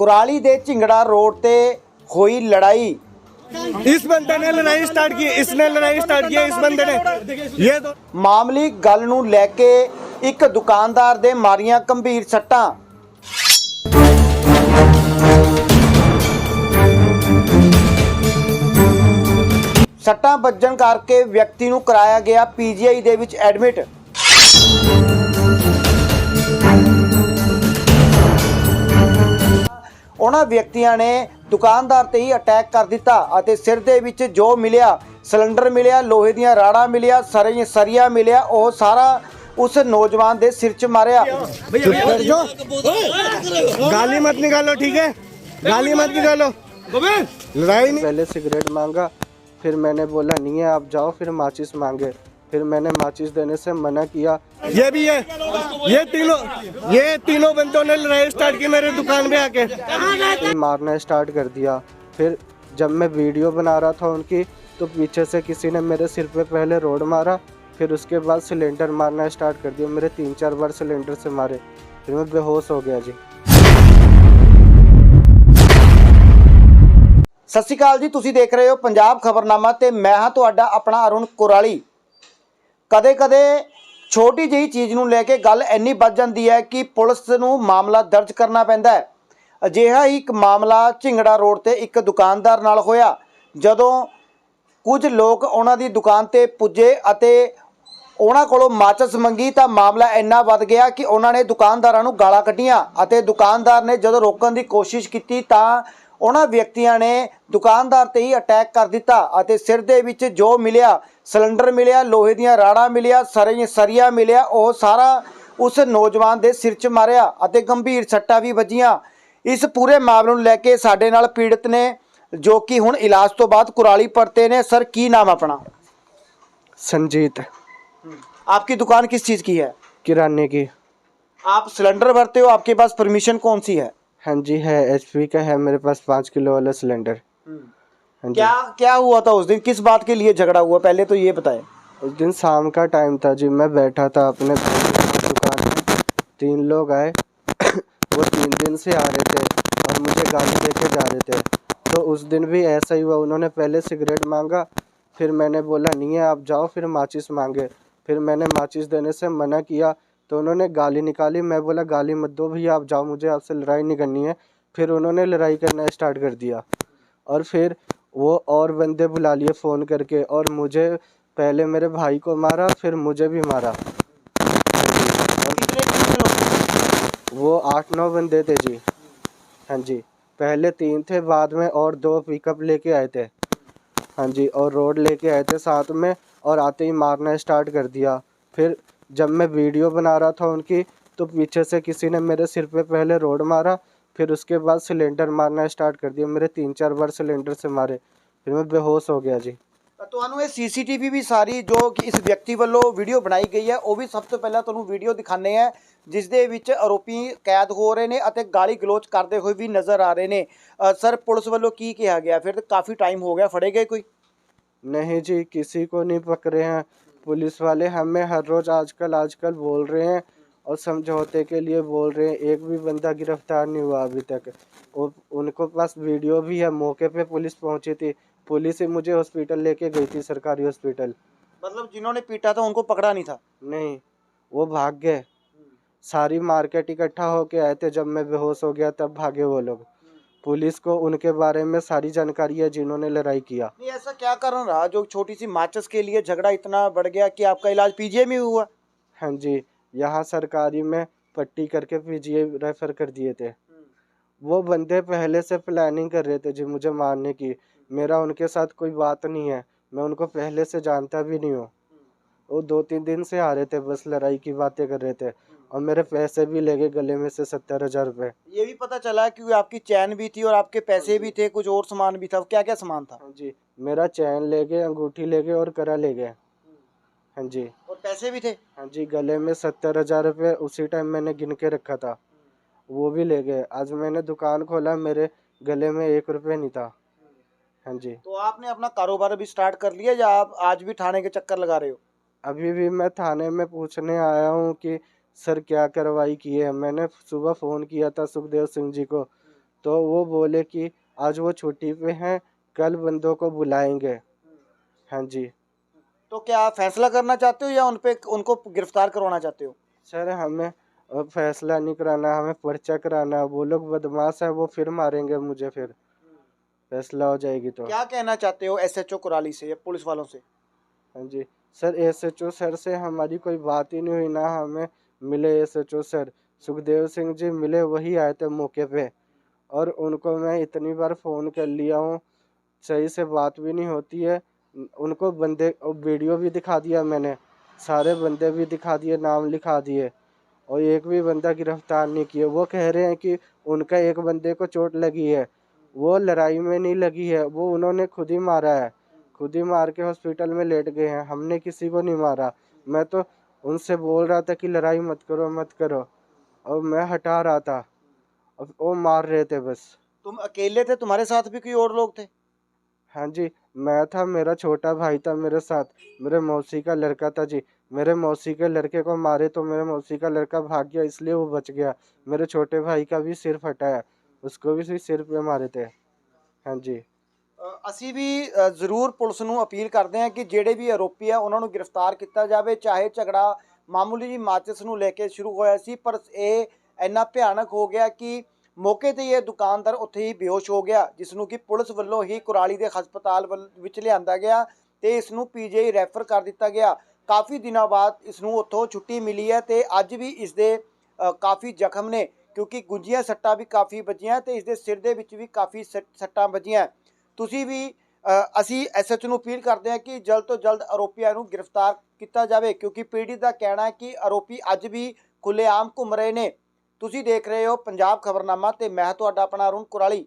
ਕੁਰਾਲੀ ਦੇ ਝਿੰਗੜਾ ਰੋਡ ਤੇ ਹੋਈ ਲੜਾਈ। ਇਸ ਬੰਦੇ ਨੇ ਲੜਾਈ ਸਟਾਰਟ ਕੀਤੀ ਇਸ ਨੇ ਲੜਾਈ ਸਟਾਰਟ ਕੀਤੀ ਇਸ ਬੰਦੇ ਨੇ ਇਹ ਮਾਮਲੀ ਗੱਲ ਨੂੰ ਲੈ ਕੇ ਇੱਕ ਦੁਕਾਨਦਾਰ ਦੇ ਮਾਰੀਆਂ ਗੰਭੀਰ ਸੱਟਾਂ ਸੱਟਾਂ ਵੱਜਣ ਕਰਕੇ ਵਿਅਕਤੀ ਨੂੰ ਕਰਾਇਆ ਗਿਆ ਪੀਜੀਆਈ ਦੇ ਵਿੱਚ ਐਡਮਿਟ ਉਹਨਾਂ ਵਿਅਕਤੀਆਂ ਨੇ ਦੁਕਾਨਦਾਰ ਤੇ ਹੀ ਅਟੈਕ ਕਰ ਦਿੱਤਾ ਅਤੇ ਸਿਰ ਦੇ ਵਿੱਚ ਜੋ ਮਿਲਿਆ ਸਿਲੰਡਰ ਮਿਲਿਆ ਲੋਹੇ ਦੀਆਂ ਰਾੜਾਂ ਮਿਲਿਆ ਸਰੇ ਸਰੀਆ ਮਿਲਿਆ ਉਹ ਸਾਰਾ ਉਸ ਨੌਜਵਾਨ ਦੇ ਸਿਰ 'ਚ ਮਾਰਿਆ चुप कर जो गाली मत निकालो ठीक है गाली मत निकालो लड़ाई नहीं पहले सिगरेट मांगा फिर मैंने बोला नहीं है आप जाओ फिर माचिस मांगे फिर मैंने माचिस देने से मना किया ये भी है ये तीनों ये तीनों बंदों ने लड़ाई स्टार्ट की मेरे दुकान पे आके फिर मारना स्टार्ट कर दिया फिर जब मैं वीडियो बना रहा था उनकी तो पीछे से किसी ने मेरे सिर पे पहले रोड मारा फिर उसके बाद सिलेंडर मारना स्टार्ट कर दिया मेरे तीन चार बार सिलेंडर से मारे फिर मैं बेहोश हो गया जी ਸਤਿ ਸ਼੍ਰੀ ਅਕਾਲ ਜੀ ਤੁਸੀਂ ਦੇਖ ਰਹੇ ਹੋ ਪੰਜਾਬ ਖਬਰਨਾਮਾ ਤੇ ਮੈਂ ਹਾਂ ਤੁਹਾਡਾ ਆਪਣਾ ਅਰੁਣ ਕੁਰਾਲੀ ਕਦੇ-ਕਦੇ ਛੋਟੀ ਜਿਹੀ ਚੀਜ਼ ਨੂੰ ਲੈ ਕੇ ਗੱਲ ਇੰਨੀ ਵੱਧ ਜਾਂਦੀ ਹੈ ਕਿ ਪੁਲਿਸ ਨੂੰ ਮਾਮਲਾ ਦਰਜ ਕਰਨਾ ਪੈਂਦਾ ਹੈ। ਅਜਿਹਾ ਹੀ ਇੱਕ ਮਾਮਲਾ ਝਿੰਗੜਾ ਰੋਡ ਤੇ ਇੱਕ ਦੁਕਾਨਦਾਰ ਨਾਲ ਹੋਇਆ। ਜਦੋਂ ਕੁਝ ਲੋਕ ਉਹਨਾਂ ਦੀ ਦੁਕਾਨ ਤੇ ਪੁੱਜੇ ਅਤੇ ਉਹਨਾਂ ਕੋਲੋਂ ਮਾਚਸ ਮੰਗੀ ਤਾਂ ਮਾਮਲਾ ਇੰਨਾ ਵੱਧ ਗਿਆ ਕਿ ਉਹਨਾਂ ਨੇ ਦੁਕਾਨਦਾਰਾਂ ਨੂੰ ਗਾਲਾਂ ਕੱਢੀਆਂ ਅਤੇ ਦੁਕਾਨਦਾਰ ਨੇ ਜਦੋਂ ਰੋਕਣ ਦੀ ਕੋਸ਼ਿਸ਼ ਕੀਤੀ ਤਾਂ ਉਹਨਾਂ ਵਿਅਕਤੀਆਂ ਨੇ ਦੁਕਾਨਦਾਰ ਤੇ ਹੀ ਅਟੈਕ ਕਰ ਦਿੱਤਾ ਅਤੇ ਸਿਰ ਦੇ ਵਿੱਚ ਜੋ ਮਿਲਿਆ ਸਿਲੰਡਰ ਮਿਲਿਆ ਲੋਹੇ ਦੀਆਂ ਰਾੜਾਂ ਮਿਲਿਆ ਸਰੇ ਸਰੀਆ ਮਿਲਿਆ ਉਹ ਸਾਰਾ ਉਸ ਨੌਜਵਾਨ ਦੇ ਸਿਰ 'ਚ ਮਾਰਿਆ ਅਤੇ ਗੰਭੀਰ ਸੱਟਾਂ ਵੀ ਵੱਜੀਆਂ ਇਸ ਪੂਰੇ ਮਾਮਲੇ ਨੂੰ ਲੈ ਕੇ ਸਾਡੇ ਨਾਲ ਪੀੜਤ ਨੇ ਜੋ ਕਿ ਹੁਣ ਇਲਾਜ ਤੋਂ ਬਾਅਦ ਕੁਰਾਲੀ ਪਰਤੇ ਨੇ ਸਰ ਕੀ ਨਾਮ ਆਪਣਾ संजीत आपकी दुकान किस चीज़ की है किराने की आप सिलेंडर भरते हो आपके पास परमिशन कौन सी है हाँ जी है एचपी का है मेरे पास पाँच किलो वाला सिलेंडर हाँ जी। क्या क्या हुआ था उस दिन? किस बात के लिए झगड़ा हुआ? पहले तो ये बताएँ। उस दिन शाम का टाइम था जी मैं बैठा था अपने दुकान में। तीन लोग आए। वो तीन दिन से आ रहे थे और मुझे गाड़ी लेके जा रहे थे। तो उस दिन भी ऐसा ही हुआ। उन्होंने पहले सिगरेट मांगा फिर मैंने बोला नहीं है आप जाओ फिर माचिस मांगे। फिर मैंने माचिस देने से मना किया। तो उन्होंने गाली निकाली। मैं बोला गाली मत दो भैया आप जाओ मुझे आपसे लड़ाई नहीं करनी है। फिर उन्होंने लड़ाई करना स्टार्ट कर दिया। और फिर वो और बंदे बुला लिए फ़ोन करके और मुझे पहले मेरे भाई को मारा फिर मुझे भी मारा। वो आठ नौ बंदे थे जी। हाँ जी। पहले तीन थे बाद में और दो पिकअप लेके आए थे। हाँ जी और रोड लेके आए थे साथ में और आते ही मारना स्टार्ट कर दिया। फिर जब मैं वीडियो बना रहा था उनकी तो पीछे से किसी ने मेरे सिर पे पहले रोड मारा फिर उसके बाद सिलेंडर मारना स्टार्ट कर दिया मेरे तीन चार बार सिलेंडर से मारे फिर मैं बेहोश हो गया जी ਤੁਹਾਨੂੰ ਇਹ ਸੀਸੀਟੀਵੀ ਵੀ ਸਾਰੀ ਜੋ ਕਿ ਇਸ ਵਿਅਕਤੀ ਵੱਲੋਂ ਵੀਡੀਓ ਬਣਾਈ ਗਈ ਹੈ ਉਹ ਵੀ ਸਭ ਤੋਂ ਪਹਿਲਾਂ ਤੁਹਾਨੂੰ ਵੀਡੀਓ ਦਿਖਾਣੇ ਆ ਜਿਸ ਦੇ ਵਿੱਚ ਆਰੋਪੀ ਕੈਦ ਹੋ ਰਹੇ ਨੇ ਅਤੇ ਗਾਲੀ ਗਲੋਚ ਕਰਦੇ ਹੋਏ ਵੀ ਨਜ਼ਰ ਆ ਰਹੇ ਨੇ ਅ, ਸਰ ਪੁਲਿਸ ਵੱਲੋਂ ਕੀ ਕਿਹਾ ਗਿਆ ਫਿਰ ਤਾਂ ਕਾਫੀ ਟਾਈਮ ਹੋ ਗਿਆ ਫੜੇ ਗਏ ਕੋਈ नहीं जी किसी को नहीं पकड़े हैं पुलिस वाले हमें हर रोज़ आजकल आजकल बोल रहे हैं और समझौते के लिए बोल रहे हैं। एक भी बंदा गिरफ़्तार नहीं हुआ अभी तक। और उनको पास वीडियो भी है मौके पे पुलिस पहुँची थी। पुलिस ही मुझे हॉस्पिटल लेके गई थी सरकारी हॉस्पिटल। मतलब जिन्होंने पीटा था उनको पकड़ा नहीं था? नहीं वो भाग गए। सारी मार्केट इकट्ठा होके आए थे जब मैं बेहोश हो गया तब भागे वो लोग। पुलिस को उनके बारे में सारी जानकारी है जिन्होंने लड़ाई किया। नहीं ऐसा क्या कारण रहा? जो छोटी सी माचस के लिए झगड़ा इतना बढ़ गया कि आपका इलाज पीजीए में हुआ। हाँ जी यहाँ सरकारी में पट्टी करके पीजीए रेफर कर दिए थे। वो बंदे पहले से प्लानिंग कर रहे थे जी मुझे मारने की। मेरा उनके साथ कोई बात नहीं है। मैं उनको पहले से जानता भी नहीं हूँ। वो दो तीन दिन से आ रहे थे बस लड़ाई की बातें कर रहे थे। और मेरे पैसे भी ले गए गले में से सत्तर हज़ार रुपये ये भी पता चला कि आपकी चैन भी थी और आपके पैसे भी थे कुछ और सामान भी था। क्या क्या सामान था? हाँ जी मेरा चैन ले गए अंगूठी ले गए और करा ले गए हाँ जी। और पैसे भी थे? हाँ जी गले में सत्तर हज़ार रुपये उसी टाइम मैंने गिन के रखा था। वो भी ले गए। आज मैंने दुकान खोला मेरे गले में एक रुपये नहीं था। हाँ जी। तो आपने अपना कारोबार भी स्टार्ट कर लिया या आप आज भी थाने के चक्कर लगा रहे हो? अभी भी मैं थाने में पूछने आया हूँ कि सर क्या कार्रवाई की है? मैंने सुबह फ़ोन किया था सुखदेव सिंह जी को। तो वो बोले कि आज वो छुट्टी पे हैं कल बंदों को बुलाएँगे। हाँ जी। तो क्या फैसला करना चाहते हो या उन पे उनको गिरफ़्तार करवाना चाहते हो? सर हमें फैसला नहीं कराना हमें पर्चा कराना है। वो लोग बदमाश है वो फिर मारेंगे मुझे फिर। फैसला हो जाएगी तो। क्या कहना चाहते हो एसएचओ कुराली से या पुलिस वालों से? हाँ जी। Sir S H O sir से हमारी कोई बात ही नहीं हुई, ना हमें मिले S H O sir. Sukhdev Singh ji मिले, वही आए थे मौके पे। और उनको मैं इतनी बार फ़ोन कर लिया हूँ, सही से बात भी नहीं होती है। उनको बंदे, वीडियो भी दिखा दिया मैंने, सारे बंदे भी दिखा दिए, नाम लिखा दिए। और एक भी बंदा गिरफ़्तार नहीं किए वो कह रहे हैं कि उनका एक बंदे को चोट लगी है। वो लड़ाई में नहीं लगी है, वो उन्होंने खुद ही मारा है। खुद ही मार के हॉस्पिटल में लेट गए हैं। हमने किसी को नहीं मारा। मैं तो उनसे बोल रहा था कि लड़ाई मत करो मत करो। और मैं हटा रहा था। अब वो मार रहे थे बस। तुम अकेले थे? तुम्हारे साथ भी कोई और लोग थे? हाँ जी मैं था मेरा छोटा भाई था मेरे साथ। मेरे मौसी का लड़का था जी। मेरे मौसी के लड़के को मारे तो मेरे मौसी का लड़का भाग गया इसलिए वो बच गया। मेरे छोटे भाई का भी सिर फटा है। उसको भी सिर पे मारे थे। हाँ जी। ਅਸੀਂ ਵੀ ਜ਼ਰੂਰ ਪੁਲਿਸ ਨੂੰ ਅਪੀਲ ਕਰਦੇ ਹਾਂ ਕਿ ਜਿਹੜੇ ਵੀ ਆਰੋਪੀ ਆ, ਉਹਨਾਂ ਨੂੰ ਗ੍ਰਿਫਤਾਰ ਕੀਤਾ ਜਾਵੇ, ਚਾਹੇ ਝਗੜਾ ਮਾਮੂਲੀ ਜੀ ਮਾਚਿਸ ਨੂੰ ਲੈ ਕੇ ਸ਼ੁਰੂ ਹੋਇਆ ਸੀ, ਪਰ ਇਹ ਇੰਨਾ ਭਿਆਨਕ ਹੋ ਗਿਆ ਕਿ ਮੌਕੇ ਤੇ ਹੀ ਇਹ ਦੁਕਾਨਦਾਰ ਉੱਥੇ ਹੀ ਬੇਹੋਸ਼ ਹੋ ਗਿਆ, ਜਿਸ ਨੂੰ ਕਿ ਪੁਲਿਸ ਵੱਲੋਂ ਹੀ ਕੁਰਾਲੀ ਦੇ ਹਸਪਤਾਲ ਵੱਲ- ਵਿੱਚ ਲਿਆਂਦਾ ਗਿਆ ਤੇ ਇਸ ਨੂੰ ਪੀਜੀਆਈ ਰੈਫਰ ਕਰ ਦਿੱਤਾ ਗਿਆ। ਕਾਫੀ ਦਿਨਾਂ ਬਾਅਦ ਇਸ ਨੂੰ ਉੱਥੋਂ ਛੁੱਟੀ ਮਿਲੀ ਹੈ ਤੇ ਅੱਜ ਵੀ ਇਸ ਦੇ ਕਾਫੀ ਜ਼ਖਮ ਨੇ, ਕਿਉਂਕਿ ਗੁੱਜੀਆਂ ਸੱਟਾਂ ਵੀ ਕਾਫੀ ਵੱਜੀਆਂ ਤੇ ਇਸ ਦੇ ਸਿਰ ਦੇ ਵਿੱਚ ਵੀ ਕਾਫੀ ਸੱਟ- ਸੱਟਾਂ ਵੱਜੀਆਂ। ਤੁਸੀਂ ਵੀ ਅ, ਅਸੀਂ ਐਸਐਚ ਨੂੰ ਅਪੀਲ ਕਰਦੇ ਹਾਂ ਕਿ ਜਲਦ ਤੋਂ ਜਲਦ ਆਰੋਪੀਆਂ ਨੂੰ ਗ੍ਰਿਫਤਾਰ ਕੀਤਾ ਜਾਵੇ ਕਿਉਂਕਿ ਪੀੜ੍ਹੀ ਦਾ ਕਹਿਣਾ ਹੈ ਕਿ ਆਰੋਪੀ ਅੱਜ ਵੀ ਖੁੱਲੇਆਮ ਘੁੰਮ ਰਹੇ ਨੇ। ਤੁਸੀਂ ਦੇਖ ਰਹੇ ਹੋ ਪੰਜਾਬ ਖਬਰਨਾਮਾ ਤੇ ਮੈਂ ਤੁਹਾਡਾ ਆਪਣਾ ਅਰੁਣ ਕੁਰਾਲੀ।